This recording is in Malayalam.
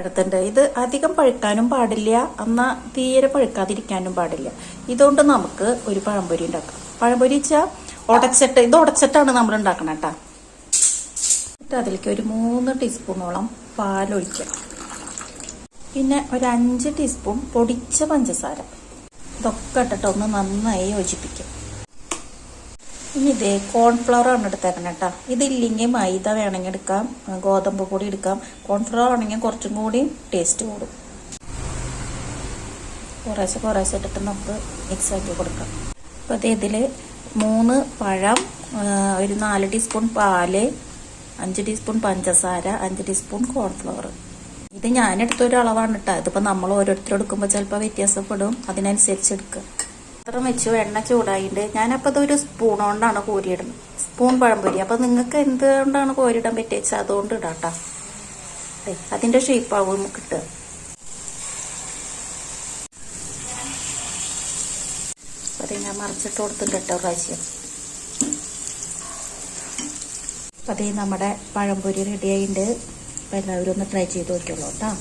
എടുത്തിട്ടുണ്ട് ഇത് അധികം പഴുക്കാനും പാടില്ല. എന്നാൽ തീരെ പഴുക്കാതിരിക്കാനും പാടില്ല. ഇതുകൊണ്ട് നമുക്ക് ഒരു പഴംപൊരി ഉണ്ടാക്കാം. പഴംപൊരി വെച്ചാൽ ഉടച്ചിട്ട് ഇത് ഉടച്ചിട്ടാണ് നമ്മൾ ഉണ്ടാക്കണം കേട്ടോ അതിലേക്ക് ഒരു മൂന്ന് ടീസ്പൂണോളം പാലൊഴിക്കുക. പിന്നെ ഒരു അഞ്ച് ടീസ്പൂൺ പൊടിച്ച പഞ്ചസാര. ഇതൊക്കെ ഇട്ടിട്ട് ഒന്ന് നന്നായി യോജിപ്പിക്കും ഇനി ഇതേ കോൺഫ്ലവർ ആണ് എടുത്തേക്കണം കേട്ടോ ഇതില്ലെങ്കിൽ മൈദ വേണമെങ്കിൽ എടുക്കാം ഗോതമ്പ് കൂടി എടുക്കാം. കോൺഫ്ലവർ ആണെങ്കിൽ കുറച്ചും കൂടി ടേസ്റ്റ് കൂടും. കുറേശ്ശെ കുറേശ്ശെ ഇട്ടിട്ട് നമുക്ക് മിക്സ് ആക്കി കൊടുക്കാം. അപ്പോൾ അത് ഇതിൽ മൂന്ന് പഴം ഒരു നാല് ടീസ്പൂൺ പാൽ അഞ്ച് ടീസ്പൂൺ പഞ്ചസാര അഞ്ച് ടീസ്പൂൺ കോൺഫ്ലവർ ഇത് ഞാനെടുത്ത ഒരു അളവാണ് കേട്ടോ ഇതിപ്പോൾ നമ്മൾ ഓരോരുത്തർ എടുക്കുമ്പോൾ ചിലപ്പോൾ വ്യത്യാസപ്പെടും. അതിനനുസരിച്ച് എടുക്കുക. പാത്രം വെച്ച് എണ്ണ ചൂടായിട്ട് ഞാനപ്പോൾ അതൊരു സ്പൂൺ കൊണ്ടാണ് കോരിയിടുന്നത്. സ്പൂൺ പഴംപൊരി. അപ്പോൾ നിങ്ങൾക്ക് എന്ത് കൊണ്ടാണ് കോരിയിടാൻ പറ്റിയ അതുകൊണ്ട് ഇടാട്ടാ. അതിന്റെ ഷേപ്പാവും നമുക്ക് കിട്ടുക. അത് ഞാൻ മറിച്ചിട്ട് കൊടുത്തിട്ട് കേട്ടോ പ്രാവശ്യം. അതേ നമ്മുടെ പഴംപൊരി റെഡിയായിട്ട് അപ്പോൾ എല്ലാവരും ഒന്ന് ട്രൈ ചെയ്ത് നോക്കിയുള്ളൂ കേട്ടോ.